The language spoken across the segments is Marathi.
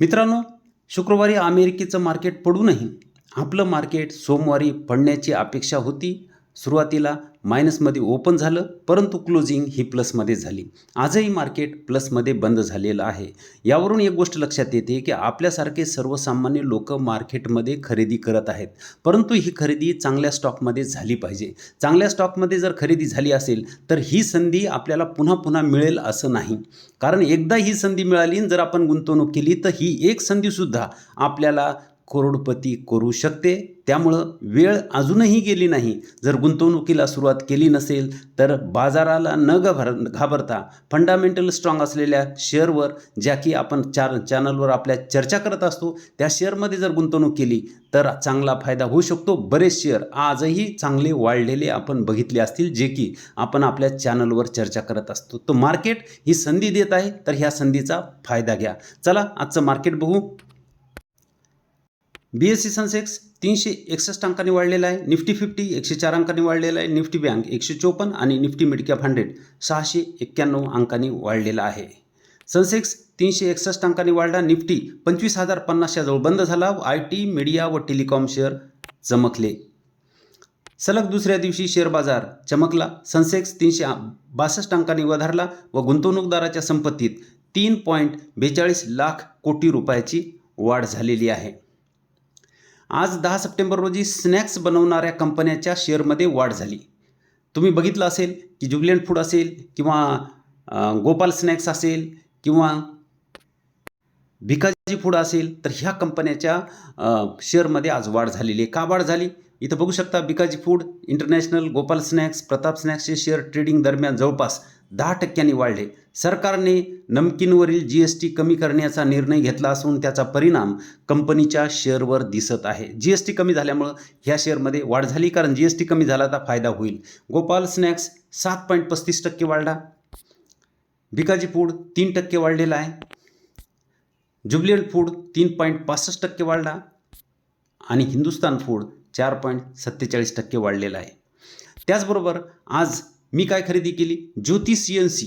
मित्रांनो शुक्रवारी अमेरिकेचं मार्केट पडूनही आपलं मार्केट सोमवारी पडण्याची अपेक्षा होती. सुरुवातीला मायनसमध्ये ओपन झालं परंतु क्लोजिंग ही प्लसमध्ये झाली. आजही मार्केट प्लसमध्ये बंद झालेलं आहे. यावरून एक गोष्ट लक्षात येते की आपल्यासारखे सर्वसामान्य लोक मार्केटमध्ये खरेदी करत आहेत. परंतु ही खरेदी चांगल्या स्टॉकमध्ये झाली पाहिजे. चांगल्या स्टॉकमध्ये जर खरेदी झाली असेल तर ही संधी आपल्याला पुन्हा पुन्हा मिळेल असं नाही. कारण एकदा ही संधी मिळाली जर आपण गुंतवणूक केली तर ही एक संधीसुद्धा आपल्याला करोडपती करू शकते. त्यामुळं वेळ अजूनही गेली नाही. जर गुंतवणुकीला सुरुवात केली नसेल तर बाजाराला न घाबर घाबरता फंडामेंटल स्ट्रॉंग असलेल्या शेअरवर ज्या की आपण चार चॅनलवर आपल्या चर्चा करत असतो त्या शेअरमध्ये जर गुंतवणूक केली तर चांगला फायदा होऊ शकतो. बरेच शेअर आजही चांगले वाढलेले आपण बघितले असतील जे की आपण आपल्या चॅनलवर चर्चा करत असतो. तो मार्केट ही संधी देत आहे तर ह्या संधीचा फायदा घ्या. चला आजचं मार्केट बघू. बी एस सी सेन्सेक्स तीनशे एकसष्ट अंकांनी वाढलेला आहे. निफ्टी फिफ्टी एकशे चार अंकांनी वाढलेला आहे. निफ्टी बँक एकशे चोपन्न आणि निफ्टी मिडकॅप हंड्रेड सहाशे एक्क्याण्णव अंकांनी वाढलेला आहे. सेन्सेक्स तीनशे एकसष्ट अंकांनी वाढला. निफ्टी पंचवीस हजार पन्नासच्या जवळ बंद झाला आय टी मीडिया व टेलिकॉम शेअर चमकले. सलग दुसऱ्या दिवशी शेअर बाजार चमकला. सेन्सेक्स तीनशे बासष्ट अंकांनी वधारला व गुंतवणूकदाराच्या संपत्तीत तीन पॉईंट बेचाळीस लाख कोटी रुपयाची वाढ झालेली आहे. आज दहा सप्टेंबर रोजी स्नॅक्स बनवणाऱ्या कंपन्याच्या शेअरमध्ये वाढ झाली. तुम्ही बघितलं असेल की जुबिलियंट फूड असेल किंवा गोपाल स्नॅक्स असेल किंवा भिकाजी फूड असेल तर ह्या कंपन्याच्या शेअरमध्ये आज वाढ झालेली आहे. का वाढ झाली? इथं बघू शकता Bhikaji food international Gopal snacks Pratap स्नॅक्सचे share trading दरम्यान जवळपास दहा टक्क्यांनी वाढले. सरकारने नमकीनवरील जी एस टी कमी करण्याचा निर्णय घेतला असून त्याचा परिणाम कंपनीच्या शेअरवर दिसत आहे. जी एस टी कमी झाल्यामुळं ह्या शेअरमध्ये वाढ झाली कारण जी एस टी कमी झाला तर फायदा होईल. गोपाल स्नॅक्स सात पॉईंट पस्तीस टक्के वाढला. भिकाजी फूड तीन टक्के वाढलेला आहे. ज्युबिलियंट फूड तीन पॉईंट पासष्ट टक्के वाढला. आणि हिंदुस्तान फूड चार पॉईंट सत्तेचाळीस टक्के वाढलेला आहे. त्याचबरोबर आज मी काय खरेदी केली? Jyoti C N C.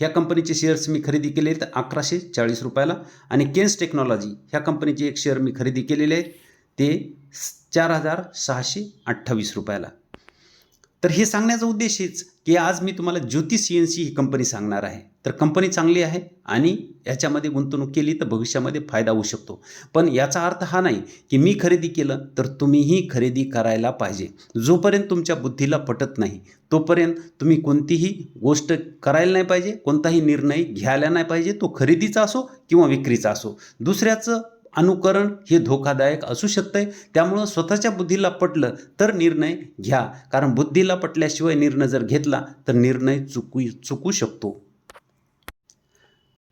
ह्या कंपनीचे शेअर्स मी खरेदी केले आहेत अकराशे चाळीस रुपयाला. आणि केन्स टेक्नॉलॉजी ह्या कंपनीचे एक शेअर मी खरेदी केलेले आहे ते चार हजार सहाशे अठ्ठावीस रुपयाला. तर हे सांगण्याचा उद्देश हेच की आज मी तुम्हाला ज्योती सी एन सी ही कंपनी सांगणार आहे. तर कंपनी चांगली आहे आणि याच्यामध्ये गुंतवणूक केली तर भविष्यामध्ये फायदा होऊ शकतो. पण याचा अर्थ हा नाही की मी खरेदी केलं तर तुम्हीही खरेदी करायला पाहिजे. जोपर्यंत तुमच्या बुद्धीला पटत नाही तोपर्यंत तुम्ही कोणतीही गोष्ट करायला नाही पाहिजे कोणताही निर्णय घ्यायला नाही पाहिजे तो खरेदीचा असो किंवा विक्रीचा असो. दुसऱ्याचं अनुकरण हे धोकादायक असू शकतंय. त्यामुळं स्वतःच्या बुद्धीला पटलं तर निर्णय घ्या. कारण बुद्धीला पटल्याशिवाय निर्णय जर घेतला तर निर्णय चुकू चुकू शकतो.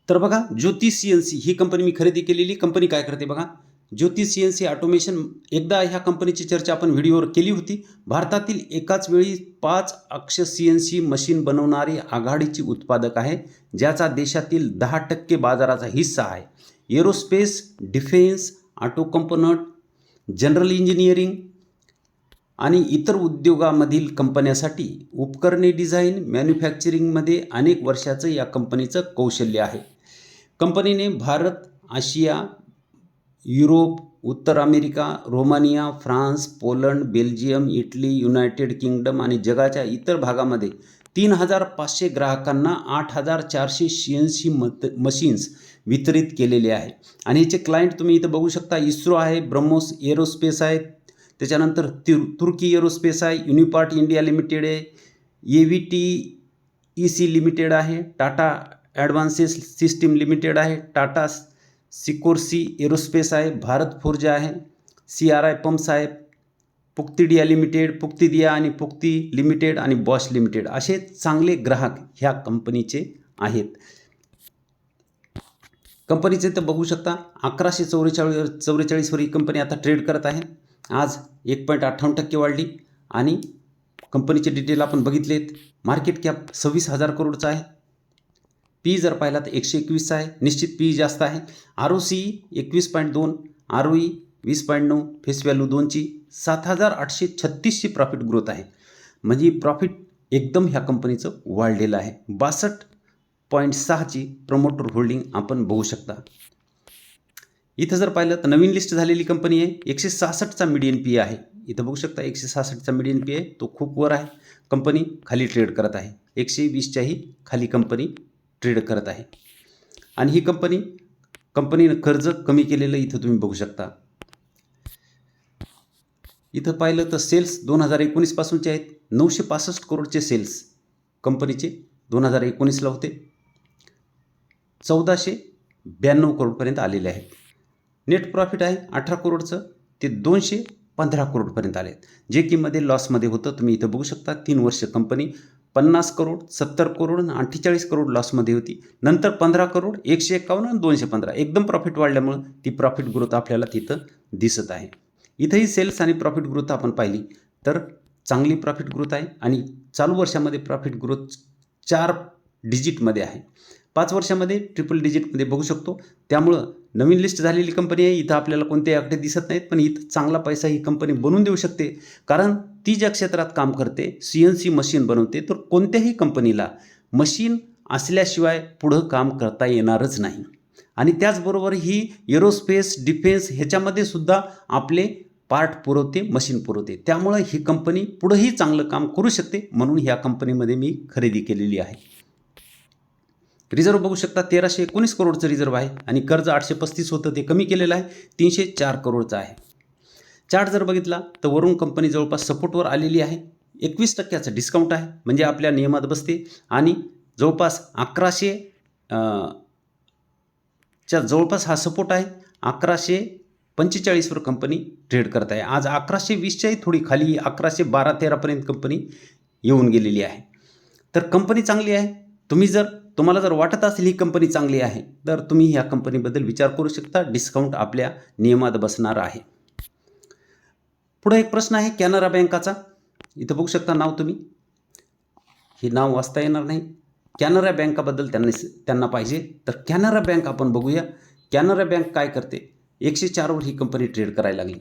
तर बघा ज्योती सी एन सी ही कंपनी मी खरेदी केलेली. कंपनी काय करते बघा? Jyoti C N C automation एकदा ह्या कंपनीची चर्चा आपण व्हिडिओवर केली होती. भारतातील एकाच वेळी पाच अक्ष सी एन सी मशीन बनवणारी आघाडीची उत्पादक आहे ज्याचा देशातील दहा टक्के बाजाराचा हिस्सा आहे. Aerospace defence auto component general engineering आणि इतर उद्योगामधील कंपन्यासाठी उपकरणे डिझाईन मॅन्युफॅक्चरिंगमध्ये अनेक वर्षाचं या कंपनीचं कौशल्य आहे. कंपनीने भारत आशिया युरोप उत्तर America Romania France Poland Belgium Italy United Kingdom आणि जगाच्या इतर भागामध्ये तीन हजार पाचशे ग्राहकांना आठ हजार चारशे शहाऐंशी मत मशीन्स वितरित केलेले आहे. आणि याचे क्लायंट तुम्ही इथं बघू शकता इस्रो आहे ब्रह्मोस एरोस्पेस आहे. त्याच्यानंतर तुर तुर्की एरोस्पेस आहे युनिपार्ट इंडिया लिमिटेड आहे A V T E C limited Tata Tata advances system limited आहे टाटा सिकोर्सी एरोस्पेस आहे भारत फोर्ज आहे सी आर आय पंप्स आहे पुक्तिडिया लिमिटेड पुक्तिदिया आणि पुक्ती लिमिटेड आणि बॉश लिमिटेड असे चांगले ग्राहक ह्या कंपनीचे आहेत. कंपनीचे तर बघू शकता अकराशे चौवेचाळीस चौवेचाळीसवर ही कंपनी आता ट्रेड करत आहे. आज एक पॉईंट अठ्ठावन्न टक्के वाढली आणि कंपनीचे डिटेल आपण बघितलेत. मार्केट कॅप सव्वीस हजार करोडचा आहे. पी जर पाहिला तर एकशे एकवीसचा आहे. निश्चित पी जास्त आहे. आर ओ सी एकवीस पॉईंट दोन आर ओ ई वीस पॉईंट नऊ फेस व्हॅल्यू दोनची सात हजार आठशे छत्तीसची प्रॉफिट ग्रोथ आहे. म्हणजे प्रॉफिट एकदम ह्या कंपनीचं वाढलेलं आहे. बासष्ट पॉईंट सहाची प्रमोटर होल्डिंग आपण बघू शकता. इथं जर पाहिलं तर नवीन लिस्ट झालेली कंपनी आहे. एकशे सहासष्टचा मिडियन पी आहे. इथं बघू शकता एकशे सहासष्टचा मिडियन पी आहे. तो खूप वर आहे. कंपनी खाली ट्रेड करत आहे. एकशे वीसच्याही खाली कंपनी ट्रेड करत आहे. आणि ही कंपनी कंपनीनं कर्ज कमी केलेलं इथं तुम्ही बघू शकता. इथं पाहिलं तर सेल्स दोन हजार एकोणीसपासूनचे आहेत. नऊशे पासष्ट करोडचे सेल्स कंपनीचे दोन हजार एकोणीसला होते. चौदाशे ब्याण्णव करोडपर्यंत आलेले आहेत. नेट प्रॉफिट आहे अठरा करोडचं ते दोनशे पंधरा करोडपर्यंत आले आहेत जे की मध्ये लॉसमध्ये होतं तुम्ही इथं बघू शकता. तीन वर्ष कंपनी पन्नास करोड सत्तर करोड आणि अठ्ठेचाळीस करोड लॉसमध्ये होती. नंतर पंधरा करोड एकशे एकावन्न आणि दोनशे पंधरा. एकदम प्रॉफिट वाढल्यामुळं ती प्रॉफिट ग्रोथ आपल्याला तिथं दिसत आहे. इथंही सेल्स आणि प्रॉफिट ग्रोथ आपण पाहिली तर चांगली प्रॉफिट ग्रोथ आहे आणि चालू वर्षामध्ये प्रॉफिट ग्रोथ चार डिजिटमध्ये आहे. पाच वर्षामध्ये ट्रिपल डिजिटमध्ये बघू शकतो. त्यामुळं नवीन लिस्ट झालेली कंपनी आहे इथं आपल्याला कोणत्याही आकडे दिसत नाहीत पण इथं चांगला पैसा ही कंपनी बनवून देऊ शकते. कारण ती ज्या क्षेत्रात काम करते सी एन सी मशीन बनवते तर कोणत्याही कंपनीला मशीन असल्याशिवाय पुढं काम करता येणारच नाही. आणि त्याचबरोबर ही एरोस्पेस डिफेन्स ह्याच्यामध्ये सुद्धा आपले पार्ट पुरवते मशीन पुरवते. त्यामुळं ही कंपनी पुढंही चांगलं काम करू शकते म्हणून ह्या कंपनीमध्ये मी खरेदी केलेली आहे. रिझर्व बघू शकता तेराशे एकोणीस करोडचं रिझर्व आहे आणि कर्ज आठशे पस्तीस होतं ते कमी केलेलं आहे तीनशे चार करोडचं आहे. चार्ट जर बघितला तर वरून कंपनी जवळपास सपोर्टवर आलेली आहे. एकवीस टक्क्याचं डिस्काउंट आहे म्हणजे आपल्या नियमात बसते. आणि जवळपास अकराशे च्या जवळपास हा सपोर्ट आहे. अकराशे पंचेचाळीसवर कंपनी ट्रेड करत आहे. आज अकराशे वीसच्याही थोडी खाली अकराशे बारा तेरापर्यंत कंपनी येऊन गेलेली आहे. तर कंपनी चांगली आहे. तुम्ही जर तुम्हाला जर वाटत असेल ही कंपनी चांगली आहे तर तुम्ही ह्या कंपनीबद्दल विचार करू शकता. डिस्काउंट आपल्या नियमात बसणार आहे. पुढे एक प्रश्न आहे कॅनरा बँकाचा. इथं बघू शकता नाव तुम्ही. हे नाव वाचता येणार नाही. कॅनरा बँकाबद्दल त्यांनी त्यांना पाहिजे. तर कॅनरा बँक आपण बघूया. कॅनरा बँक काय करते? एकशे चारवर ही कंपनी ट्रेड करायला लागली.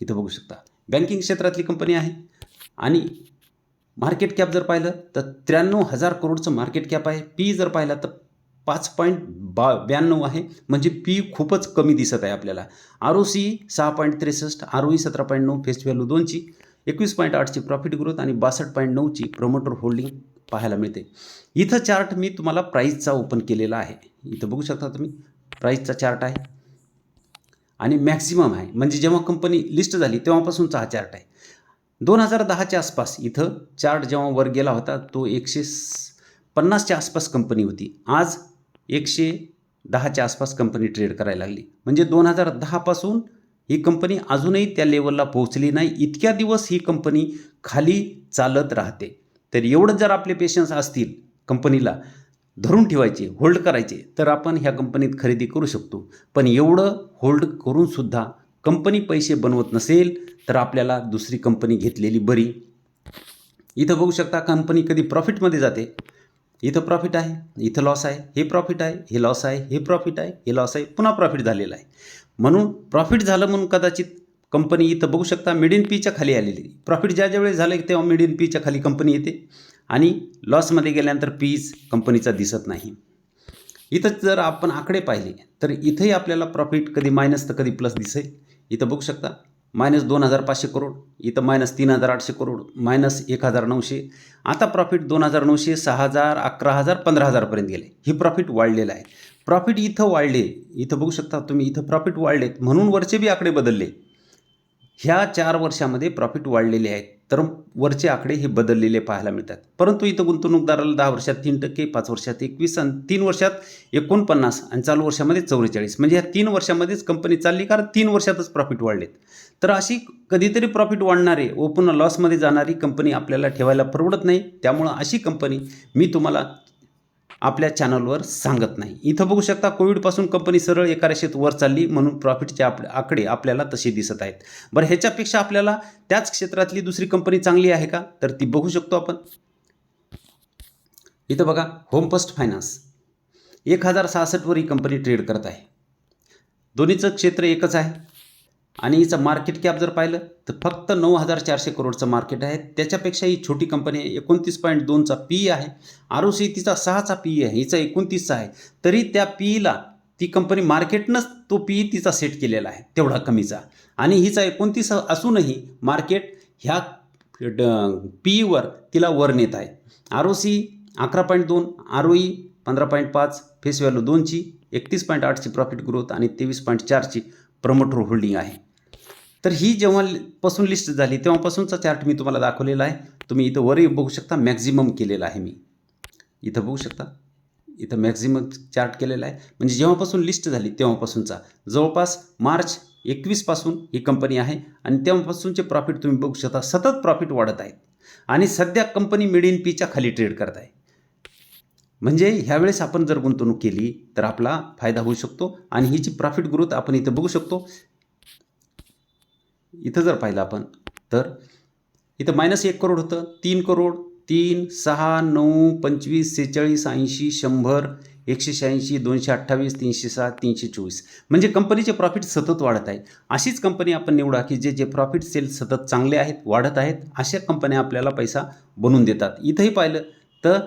इथं बघू शकता. बँकिंग क्षेत्रातली कंपनी आहे. आणि मार्केट कॅप जर पाहिलं तर त्र्याण्णव हजार करोडचं मार्केट कॅप आहे. पी जर पाहिला तर पाच पॉईंट बा ब्याण्णव आहे. म्हणजे पी खूपच कमी दिसत आहे आपल्याला. आर ओ सी सहा पॉईंट त्रेसष्ट आर ओ ई सतरा पॉईंट नऊ फेस व्हॅल्यू दोनची एकवीस पॉईंट आठची प्रॉफिट ग्रोथ आणि बासष्ट पॉईंट नऊची प्रमोटर होल्डिंग पाहायला मिळते. इथं चार्ट मी तुम्हाला प्राईजचा ओपन केलेला आहे. इथं बघू शकता तुम्ही प्राईजचा चार्ट आहे. आणि मॅक्झिमम आहे. म्हणजे जेव्हा कंपनी लिस्ट झाली तेव्हापासूनचा हा चार्ट आहे. दोन हजार दहाच्या आसपास इथं चार्ट जेव्हा वर गेला होता तो एकशे पन्नासच्या आसपास कंपनी होती. आज एकशे दहाच्या आसपास कंपनी ट्रेड करायला लागली. म्हणजे दोन हजार दहापासून ही कंपनी अजूनही त्या लेवलला पोहोचली नाही. इतक्या दिवस ही कंपनी खाली चालत राहते. तर एवढं जर आपले पेशन्स असतील कंपनीला धरून ठेवायचे होल्ड करायचे तर आपण ह्या कंपनीत खरेदी करू शकतो. पण एवढं होल्ड करूनसुद्धा कंपनी पैसे बनवत नसेल तर आपल्याला दुसरी कंपनी घेतलेली बरी. इथं बघू शकता कंपनी कधी प्रॉफिटमध्ये जाते. इथं प्रॉफिट आहे इथं लॉस आहे हे प्रॉफिट आहे हे लॉस आहे हे प्रॉफिट आहे हे लॉस आहे पुन्हा प्रॉफिट झालेलं आहे. म्हणून प्रॉफिट झालं म्हणून कदाचित कंपनी इथं बघू शकता मिड इन पीच्या खाली आलेली प्रॉफिट ज्या ज्यावेळेस झालं तेव्हा मिड इन पीच्या खाली कंपनी येते. आणि लॉसमध्ये गेल्यानंतर पीज कंपनीचा दिसत नाही. इथं जर आपण आकडे पाहिले तर इथंही आपल्याला प्रॉफिट कधी मायनस तर कधी प्लस दिसेल. इथं बघू शकता मायनस दोन हजार पाचशे करोड इथं मायनस तीन हजार आठशे करोड मायनस एक हजार नऊशे. आता प्रॉफिट दोन हजार नऊशे सहा हजार अकरा हजार पंधरा हजारपर्यंत गेले. हे प्रॉफिट वाढलेलं आहे. प्रॉफिट इथं वाढले. इथं बघू शकता तुम्ही इथं प्रॉफिट वाढलेत. म्हणून वरचे बी आकडे बदलले. ह्या चार वर्षामध्ये प्रॉफिट वाढलेले आहेत. तर वरचे आकडे हे बदललेले पाहायला मिळतात. परंतु इथं गुंतवणूकदाराला दहा वर्षात तीन टक्के पाच वर्षात एकवीस आणि तीन वर्षात एकोणपन्नास आणि चालू वर्षामध्ये चौवेचाळीस. म्हणजे ह्या तीन वर्षामध्येच कंपनी चालली कारण तीन वर्षातच प्रॉफिट वाढलेत. तर अशी कधीतरी प्रॉफिट वाढणारे व पुन्हा लॉसमध्ये जाणारी कंपनी आपल्याला ठेवायला परवडत नाही. त्यामुळं अशी कंपनी मी तुम्हाला आपल्या चॅनलवर सांगत नाही. इथं बघू शकता कोविडपासून कंपनी सरळ एका रेषेत वर चालली म्हणून प्रॉफिटचे आप आकडे आपल्याला तसे दिसत आहेत. बरं ह्याच्यापेक्षा आपल्याला त्याच क्षेत्रातली दुसरी कंपनी चांगली आहे का? तर ती बघू शकतो आपण. इथं बघा होम फर्स्ट फायनान्स एक हजार सहासष्टवर ही कंपनी ट्रेड करत आहे. दोन्हीचं क्षेत्र एकच आहे. आणि हिचं मार्केट कॅप जर पाहिलं तर फक्त नऊ हजार चारशे करोडचं मार्केट आहे. त्याच्यापेक्षा ही छोटी कंपनी आहे. एकोणतीस पॉईंट दोनचा पी आहे. आर ओ सी तिचा सहाचा पी आहे. हिचा एकोणतीसचा आहे. तरी त्या पीईला ती कंपनी मार्केटनंच तो पी ई तिचा सेट केलेला आहे. तेवढा कमीचा. आणि हिचा एकोणतीस असूनही मार्केट ह्या पी ईवर तिला वर नेत आहे. आर ओ सी अकरा पॉईंट दोन आर ओ ई पंधरा पॉईंट पाच फेस व्हॅल्यू दोनची एकतीस पॉईंट आठची प्रॉफिट ग्रोथ आणि तेवीस पॉईंट चारची प्रमोटर होल्डिंग आहे. तर ही जेव्हापासून लिस्ट झाली तेव्हापासूनचा चार्ट मी तुम्हाला दाखवलेला आहे. तुम्ही इथं वरही बघू शकता मॅक्झिमम केलेला आहे मी. इथं बघू शकता इथं मॅक्झिमम चार्ट केलेला आहे. म्हणजे जेव्हापासून लिस्ट झाली तेव्हापासूनचा. जवळपास मार्च एकवीसपासून ही कंपनी आहे आणि तेव्हापासूनचे प्रॉफिट तुम्ही बघू शकता सतत प्रॉफिट वाढत आहेत. आणि सध्या कंपनी मिड इन पीच्या खाली ट्रेड करत आहे म्हणजे ह्यावेळेस आपण जर गुंतवणूक केली तर आपला फायदा होऊ शकतो आणि ही जी प्रॉफिट ग्रोथ आपण इथं बघू शकतो. इथं जर पाहिलं आपण तर इथं मायनस एक करोड होतं तीन करोड तीन सहा नऊ पंचवीस सेहेचाळीस ऐंशी शंभर एकशे शहाऐंशी दोनशे अठ्ठावीस तीनशे सात तीनशे चोवीस. म्हणजे कंपनीचे प्रॉफिट सतत वाढत आहे. अशीच कंपनी आपण निवडा की जे जे प्रॉफिट सेल सतत चांगले आहेत वाढत आहेत अशा कंपन्या आपल्याला पैसा बनवून देतात. इथंही पाहिलं तर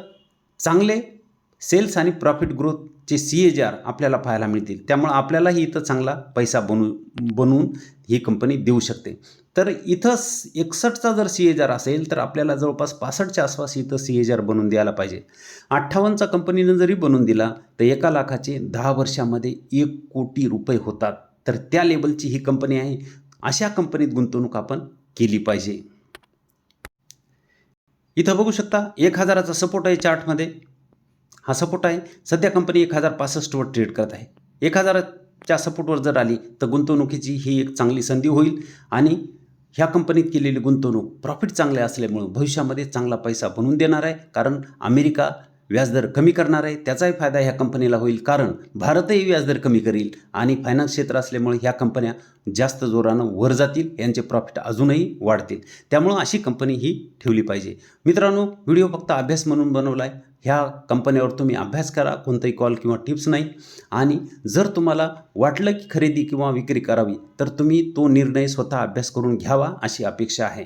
चांगले सेल्स आणि प्रॉफिट ग्रोथचे सी एच आर आपल्याला पाहायला मिळतील. त्यामुळं आपल्यालाही इथं चांगला पैसा बनवू बनवून ही कंपनी देऊ शकते. तर इथं एकसष्टचा जर सी एच आर असेल तर आपल्याला जवळपास पासष्टच्या आसपास इथं सी एच आर बनवून द्यायला पाहिजे. अठ्ठावन्नचा कंपनीनं जरी बनवून दिला तर एका लाखाचे दहा वर्षामध्ये एक कोटी रुपये होतात. तर त्या लेवलची ही कंपनी आहे. अशा कंपनीत गुंतवणूक आपण केली पाहिजे. इथं बघू शकता एक हजाराचा सपोर्ट आहे चार्टमध्ये. हा सपोर्ट आहे. सध्या कंपनी एक हजार पासष्टवर ट्रेड करत आहे. एक हजाराच्या सपोर्टवर जर आली तर गुंतवणुकीची ही एक चांगली संधी होईल आणि ह्या कंपनीत केलेली गुंतवणूक प्रॉफिट चांगले असल्यामुळं भविष्यामध्ये चांगला पैसा बनवून देणार आहे. कारण अमेरिका व्याजदर कमी करणार आहे त्याचाही फायदा ह्या कंपनीला होईल. कारण भारतही व्याजदर कमी करील आणि फायनान्स क्षेत्र असल्यामुळे ह्या कंपन्या जास्त जोरानं वर जातील यांचे प्रॉफिट अजूनही वाढतील. त्यामुळं अशी कंपनी ही ठेवली पाहिजे. मित्रांनो व्हिडिओ फक्त अभ्यास म्हणून बनवला आहे ह्या कंपन्यावर तुम्ही अभ्यास करा कोणताही कॉल किंवा टिप्स नाही. आणि जर तुम्हाला वाटलं की खरेदी किंवा विक्री करावी तर तुम्ही तो निर्णय स्वतः अभ्यास करून घ्यावा अशी अपेक्षा आहे.